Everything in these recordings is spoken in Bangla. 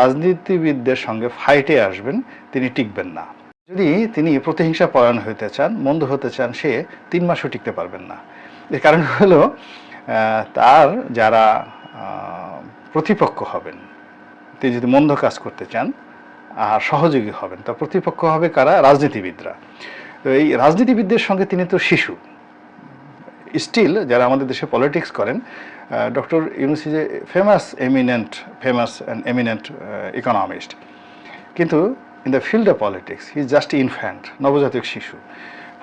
রাজনীতিবিদদের সঙ্গে ফাইটে আসবেন, তিনি টিকবেন না। যদি তিনি প্রতিহিংসা পরায়ণ হতে চান, মন্দ হতে চান, সে তিন মাসও টিকতে পারবেন না। এর কারণ হলো তার যারা প্রতিপক্ষ হবেন, তিনি যদি মন্দ কাজ করতে চান, আর সহযোগী হবেন তার প্রতিপক্ষ হবে কারা? রাজনীতিবিদরা। তো এই রাজনীতিবিদদের সঙ্গে তিনি তো শিশু। স্টিল যারা আমাদের দেশে পলিটিক্স করেন doctor Yunus is a famous eminent famous and eminent economist কিন্তু in the field of politics is just infant নবজাতক শিশু.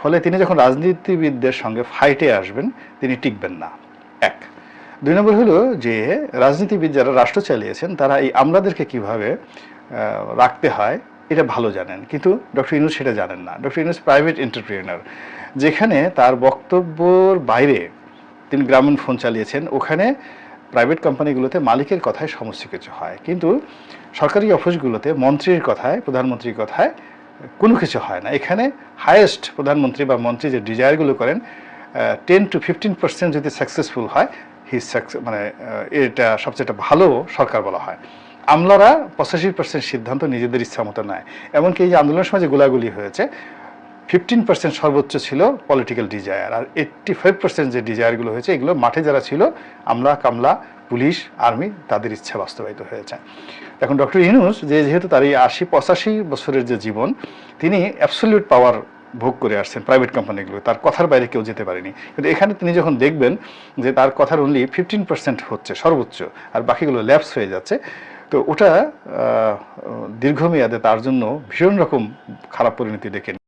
ফলে তিনি যখন রাজনীতিবিদদের সঙ্গে ফাইটে আসবেন, তিনি টিকবেন না। এক। দুই নম্বর হলো যে রাজনীতিবিদ যারা রাষ্ট্র চালিয়েছেন, তারা এই আমলাদেরকে কীভাবে রাখতে হয় এটা ভালো জানেন, কিন্তু ডক্টর ইউনুস সেটা জানেন না। ডক্টর ইউনুস প্রাইভেট এন্টারপ্রেনার যেখানে তার বক্তব্যর বাইরে তিনি গ্রামীণ ফোন চালিয়েছেন, ওখানে প্রাইভেট কোম্পানিগুলোতে মালিকের কথায় সমস্ত কিছু হয়। কিন্তু সরকারি অফিসগুলোতে মন্ত্রীর কথায়, প্রধানমন্ত্রীর কথায় কোনো কিছু হয় না। এখানে হায়েস্ট প্রধানমন্ত্রী বা মন্ত্রী যে ডিজায়ারগুলো করেন টেন টু ফিফটিন পার্সেন্ট যদি সাকসেসফুল হয় হি মানে এটা সবচেয়ে ভালো সরকার বলা হয়। আমলারা পঁচাশি পার্সেন্ট সিদ্ধান্ত নিজেদের ইচ্ছা মতো নেয়। এমনকি এই যে আন্দোলনের সময় যে গোলাগুলি হয়েছে ফিফটিন পার্সেন্ট সর্বোচ্চ ছিল পলিটিক্যাল ডিজায়ার আর এইট্টি ফাইভ পার্সেন্ট যে ডিজায়ারগুলো হয়েছে, এগুলো মাঠে যারা ছিল, আমলা, কামলা, পুলিশ, আর্মি, তাদের ইচ্ছা বাস্তবায়িত হয়েছে। এখন ডক্টর ইনুস যে যেহেতু তার এই আশি, পঁচাশি বছরের যে জীবন, তিনি অ্যাবসলিউট পাওয়ার ভোগ করে আসছেন প্রাইভেট কোম্পানিগুলো তার কথার বাইরে কেউ যেতে পারেনি। কিন্তু এখানে তিনি যখন দেখবেন যে তার কথার অনলি ফিফটিন পার্সেন্ট হচ্ছে সর্বোচ্চ, আর বাকিগুলো ল্যাপস হয়ে যাচ্ছে তো ওটা দীর্ঘমেয়াদে তার জন্য ভীষণ রকম খারাপ পরিণতি ডেকে